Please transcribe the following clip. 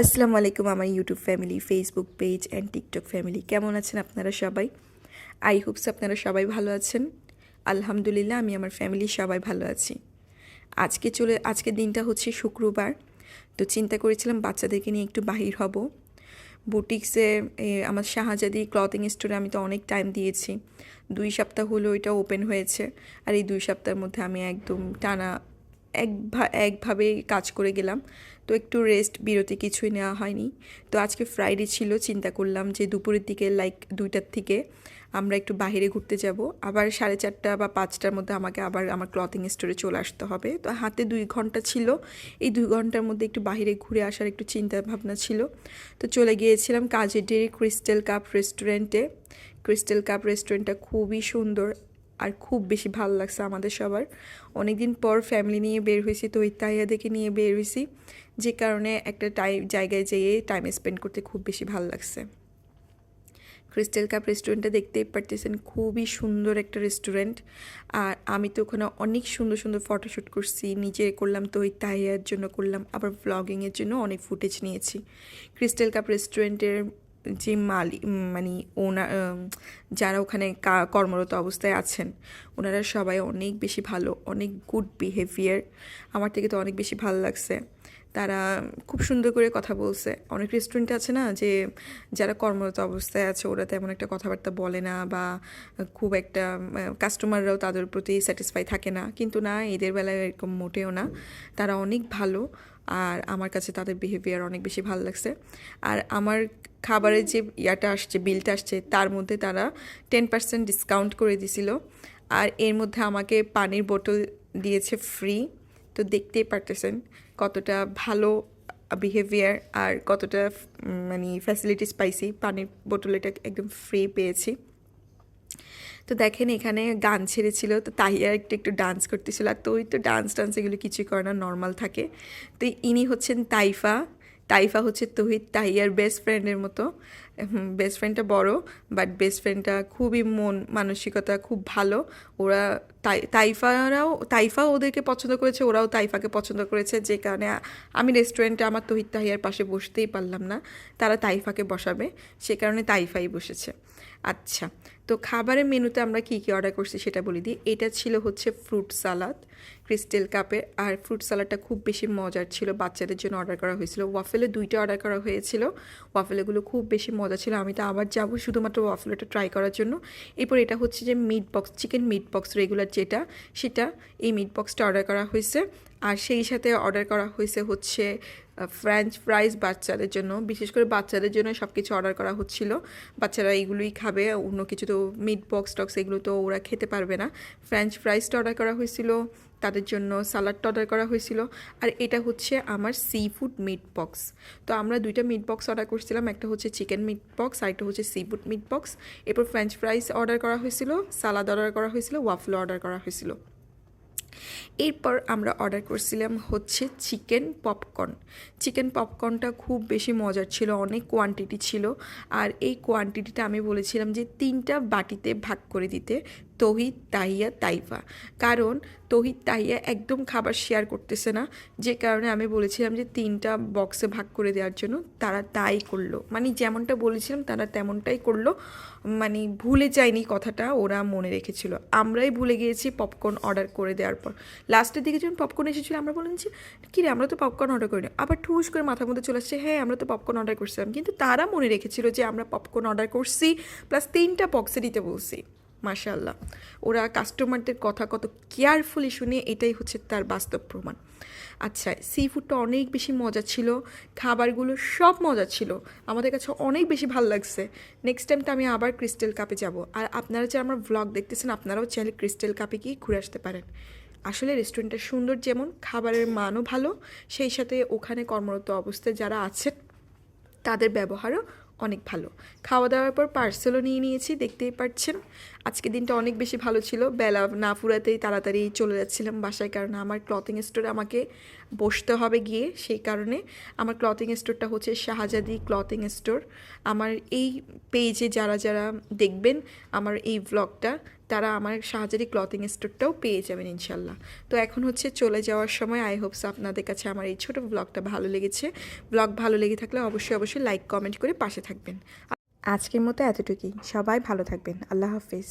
আসসালামু আলাইকুম আমার YouTube family Facebook page and TikTok family কেমন আছেন আপনারা সবাই? আই হোপস আপনারা সবাই ভালো আছেন। আলহামদুলিল্লাহ, আমি আমার ফ্যামিলির সবাই ভালো আছি। আজকে চলে আজকের দিনটা হচ্ছে শুক্রবার। তো চিন্তা করেছিলাম বাচ্চাদেরকে নিয়ে একটু বাহির হব। বুটিক্সে আমার শাহজাদি ক্লথিং স্টোরে আমি তো অনেক টাইম দিয়েছি। দুই সপ্তাহ হলো এটা ওপেন হয়েছে। আর এই দুই সপ্তাহের মধ্যে আমি একদম টানা এক একভাবেই কাজ করে গেলাম। তো একটু রেস্ট বিরতি কিছুই নেওয়া হয়নি। তো আজকে ফ্রাইডে ছিল, চিন্তা করলাম যে দুপুরের দিকে লাইক দুইটার থেকে আমরা একটু বাইরে ঘুরতে যাব। আবার সাড়ে চারটা বা পাঁচটার মধ্যে আমাকে আবার আমার ক্লথিং স্টোরে চলে আসতে হবে। তো হাতে দুই ঘণ্টা ছিল। এই দুই ঘণ্টার মধ্যে একটু বাইরে ঘুরে আসার একটু চিন্তা ভাবনা ছিল। তো চলে গিয়েছিলাম কাজের ডেরি ক্রিস্টাল কাপ রেস্টুরেন্টে ক্রিস্টাল কাপ রেস্টুরেন্টটা খুবই সুন্দর। আর খুব বেশি ভালো লাগছে আমাদের সবার। অনেক দিন পর ফ্যামিলি নিয়ে বের হয়েছি, তো ওই তাইয়াদেরকে নিয়ে বের হয়েছি, যে কারণে একটা টাইম জায়গায় যেয়ে টাইম স্পেন্ড করতে খুব বেশি ভালো লাগছে। ক্রিস্টাল কাপ রেস্টুরেন্টটা দেখতেই পারতেছেন, খুবই সুন্দর একটা রেস্টুরেন্ট আর আমি তো ওখানে অনেক সুন্দর সুন্দর ফটোশ্যুট করছি, নিজে করলাম তো ওই তাইয়ার জন্য করলাম, আবার ব্লগিংয়ের জন্য অনেক ফুটেজ নিয়েছি। ক্রিস্টাল কাপ রেস্টুরেন্টের যে মালি মানে ওনার যারা ওখানে কর্মরত অবস্থায় আছেন, ওনারা সবাই অনেক বেশি ভালো, অনেক গুড বিহেভিয়ার আমার থেকে তো অনেক বেশি ভালো লাগছে। তারা খুব সুন্দর করে কথা বলছে। অনেক রেস্টুরেন্ট আছে না যে, যারা কর্মরত অবস্থায় আছে, ওরা তেমন একটা কথাবার্তা বলে না বা খুব একটা কাস্টমাররাও তাদের প্রতি স্যাটিসফাই থাকে না। কিন্তু না, এদের বেলায় এরকম মোটেও না। তারা অনেক ভালো। আর আমার কাছে তাদের বিহেভিয়ার অনেক বেশি ভালো লাগছে। আর আমার খাবারের যে ইয়াটা আসছে বিলটা আসছে, তার মধ্যে তারা টেন পার্সেন্ট ডিসকাউন্ট করে দিছিল। আর এর মধ্যে আমাকে পানির বোতল দিয়েছে ফ্রি তো দেখতেই পারতেছেন কতটা ভালো বিহেভিয়ার আর কতটা মানে ফ্যাসিলিটিস পাইছি। পানির বোতল এটা একদম ফ্রি পেয়েছি। তো দেখেন এখানে গান ছেড়েছিল, তো তাহিয়া একটু একটু ডান্স করতেছিল। আর তো ওই তো ডান্স টান্স এগুলো কিছুই করে না নর্মাল থাকে। তো ইনি হচ্ছেন তাইফা। তাইফা হচ্ছে তহিদ তাহিয়ার বেস্ট ফ্রেন্ডের মতো। বেস্ট ফ্রেন্ডটা বড় বাট বেস্ট ফ্রেন্ডটা খুবই মন, মানসিকতা খুব ভালো। ওরা তাইফারাও, তাইফা ওদেরকে পছন্দ করেছে, ওরাও তাইফাকে পছন্দ করেছে, যে কারণে আমি রেস্টুরেন্টে আমার তহিদ তাহিয়ার পাশে বসতেই পারলাম না। তারা তাইফাকে বসাবে, সে কারণে তাইফাই বসেছে। আচ্ছা তো খাবারের মেনুতে আমরা কী কী অর্ডার করছি সেটা বলে দিই। এটা ছিল হচ্ছে ফ্রুট সালাদ ক্রিস্টেল কাপের আর ফ্রুট সালাডটা খুব বেশি মজার ছিল, বাচ্চাদের জন্য অর্ডার করা হয়েছিল। ওয়াফেলে দুইটা অর্ডার করা হয়েছিল। ওয়াফেলেগুলো খুব বেশি মজা ছিল। আমি তো আবার যাব শুধুমাত্র ওয়াফেলটা ট্রাই করার জন্য। এরপর এটা হচ্ছে যে meat box chicken meat box regular যেটা, সেটা এই মিট বক্সটা অর্ডার করা হয়েছে। আর সেই সাথে অর্ডার করা হয়েছে হচ্ছে ফ্রেঞ্চ ফ্রাইজ বাচ্চাদের জন্য, বিশেষ করে বাচ্চাদের জন্য সব কিছু অর্ডার করা হচ্ছিল। বাচ্চারা এইগুলোই খাবে, অন্য কিছু তো মিট বক্স টক্স এগুলো তো ওরা খেতে পারবে না। ফ্রেঞ্চ ফ্রাইজটা অর্ডার করা হয়েছিল, তাদের জন্য সালাডটা অর্ডার করা হয়েছিল। আর এটা হচ্ছে আমার সি ফুড মিট বক্স তো আমরা দুইটা মিট বক্স অর্ডার করছিলাম, একটা হচ্ছে চিকেন মিট বক্স আর একটা হচ্ছে সি ফুড মিট বক্স এরপর ফ্রেঞ্চ ফ্রাইজ অর্ডার করা হয়েছিল সালাদ অর্ডার করা হয়েছিল ওয়াফলো অর্ডার করা হয়েছিল। এরপর আমরা অর্ডার করছিলাম হচ্ছে চিকেন পপকর্ন চিকেন পপকর্নটা খুব বেশি মজার ছিল, অনেক কোয়ান্টিটি ছিল। আর এই কোয়ান্টিটিটা আমি বলেছিলাম যে তিনটা বাটিতে ভাগ করে দিতে। তহিদ তাহিয়া তাইফা। কারণ তহিদ তাহিয়া একদম খাবার শেয়ার করতেছে না, যে কারণে আমি বলেছিলাম যে তিনটা বক্সে ভাগ করে দেওয়ার জন্য তারা তাই করল। মানে যেমনটা বলেছিলাম তারা তেমনটাই করল। মানে ভুলে যায়নি কথাটা ওরা মনে রেখেছিল। আমরাই ভুলে গিয়েছি পপকর্ন অর্ডার করে দেওয়ার পর। লাস্টের দিকে যখন পপকর্ন এসেছিল, আমরা বললাম যে, কী রে, আমরা তো পপকর্ন অর্ডার করিনি। আবার ঠুস করে মাথার মধ্যে চলে আসছে হ্যাঁ আমরা তো পপকর্ন অর্ডার করছিলাম। কিন্তু তারা মনে রেখেছিল যে, আমরা পপকর্ন অর্ডার করছি প্লাস তিনটা বক্সে দিতে বলছি। মাশাল্লাহ ওরা কাস্টমারদের কথা কত কেয়ারফুলি শুনে এটাই হচ্ছে তার বাস্তব প্রমাণ। আচ্ছা সি ফুডটা অনেক বেশি মজা ছিল, খাবারগুলো সব মজা ছিল। আমাদের কাছে অনেক বেশি ভালো লাগছে। নেক্সট টাইম তো আমি আবার ক্রিস্টাল কাপে যাব। আর আপনারা যে আমার ভ্লগ দেখতেছেন, আপনারাও চাইলে ক্রিস্টাল কাপে গিয়ে ঘুরে আসতে পারেন। আসলে রেস্টুরেন্টটা সুন্দর যেমন, খাবারের মানও ভালো, সেই সাথে ওখানে কর্মরত অবস্থায় যারা আছেন, তাদের ব্যবহারও অনেক ভালো। খাওয়া দাওয়ার পর পার্সেলও নিয়ে নিয়েছি, দেখতেই পাচ্ছেন আজকে দিনটা অনেক বেশি ভালো ছিল। বেলা না ফুরাতেই তাড়াতাড়ি চলে যাচ্ছিলাম বাসায় কারণ আমার ক্লথিং স্টোরে আমাকে বসতে হবে গিয়ে সেই কারণে। আমার ক্লথিং স্টোরটা হচ্ছে শাহজাদি ক্লথিং স্টোর আমার এই পেজে যারা যারা দেখবেন, আমার এই ব্লগটা তারা আমার শাহজাদি ক্লথিং স্টোরটাও পেয়ে যাবেন ইনশাল্লাহ। তো এখন হচ্ছে চলে যাওয়ার সময়। আই হোপস আপনাদের কাছে আমার এই ছোটো ব্লগটা ভালো লেগেছে। ব্লগ ভালো লেগে থাকলে অবশ্যই অবশ্যই লাইক কমেন্ট করে পাশে থাকবেন। আজকের মতো এতটুকুই। সবাই ভালো থাকবেন। আল্লাহ হাফিজ।